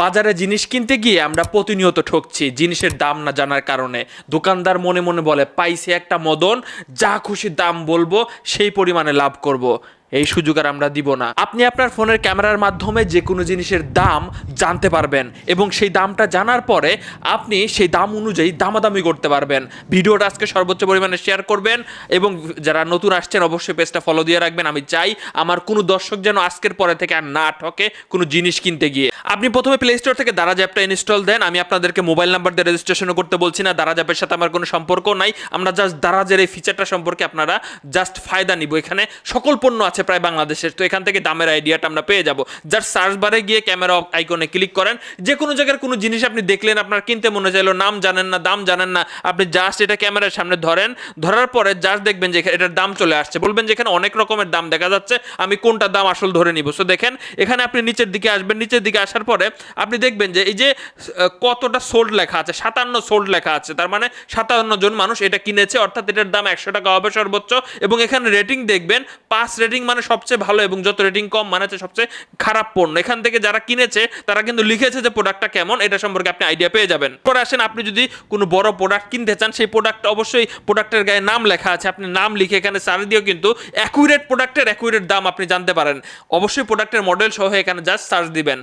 বাজারে জিনিস কিনতে গিয়ে আমরা প্রতিনিয়ত ঠকছি, জিনিসের দাম না জানার কারণে। দোকানদার মনে মনে বলে, পাইছে একটা মদন, যা খুশি দাম বলব, সেই পরিমাণে লাভ করব। এই সুযোগ আর আমরা দিব না। আপনি আপনার ফোনের ক্যামেরার মাধ্যমে যে কোনো জিনিসের দাম জানতে পারবেন এবং সেই দামটা জানার পরে আপনি সেই দাম অনুযায়ী দামাদামি করতে পারবেন। ভিডিওটা আজকে সর্বোচ্চ পরিমাণে শেয়ার করবেন এবং যারা নতুন আসছেন অবশ্যই পেজটা ফলো দিয়ে রাখবেন। আমি চাই আমার কোনো দর্শক যেন আজকের পরে থেকে আর না ঠকে কোনো জিনিস কিনতে গিয়ে। আপনি প্রথমে প্লে স্টোর থেকে দারাজ অ্যাপটা ইনস্টল দেন। আমি আপনাদেরকে মোবাইল নাম্বার দিয়ে রেজিস্ট্রেশনও করতে বলছি না। দারাজ অ্যাপের সাথে আমার কোনো সম্পর্ক নাই। আমরা জাস্ট দারাজের এই ফিচারটা সম্পর্কে আপনারা জাস্ট ফায়দা নিব। এখানে সকল পণ্য আছে প্রায় বাংলাদেশের। তো এখান থেকে দামের আইডিয়াটা আমরা পেয়ে যাব। জাস্ট সার্চ বারে গিয়ে ক্যামেরা আইকনে ক্লিক করেন। যে কোনো জায়গার কোনো জিনিস আপনি দেখলেন, আপনার কিনতে মনে চাইলো, নাম জানেন না, দাম জানেন না, আপনি জাস্ট এটা ক্যামেরার সামনে ধরেন। ধরার পরে জাস্ট দেখবেন যে এটার দাম চলে আসছে। বলবেন যে এখানে অনেক রকমের দাম দেখা যাচ্ছে। আমি কোনটা দাম আসল ধরে নিব। সো দেখেন, এখানে আপনি নিচের দিকে আসবেন। নিচের দিকে আসার পরে আপনি দেখবেন যে এই যে কতটা সোল্ড লেখা আছে, সাতান্ন সোল্ড লেখা আছে, তার মানে সাতান্ন জন মানুষ এটা কিনেছে, অর্থাৎ এটার দাম একশো টাকা হবে সর্বোচ্চ। এবং এখানে রেটিং দেখবেন, পাঁচ রেটিং মানে সবচেয়ে ভালো এবং যত রেটিং কম মানে হচ্ছে সবচেয়ে খারাপ পণ্য। এখান থেকে যারা কিনেছে, তারা কিন্তু লিখেছে যে প্রোডাক্টটা কেমন, এটা সম্পর্কে আপনি আইডিয়া পেয়ে যাবেন। পরে আসেন, আপনি যদি কোনো বড় প্রোডাক্ট কিনতে চান, সেই প্রোডাক্ট অবশ্যই প্রোডাক্টের গায়ে নাম লেখা আছে। আপনি নাম লিখে এখানে সার্চ দিয়েও কিন্তু অ্যাকুরেট প্রোডাক্টের অ্যাকুরেট দাম আপনি জানতে পারেন। অবশ্যই প্রোডাক্টের মডেল সহ এখানে জাস্ট সার্চ দিবেন।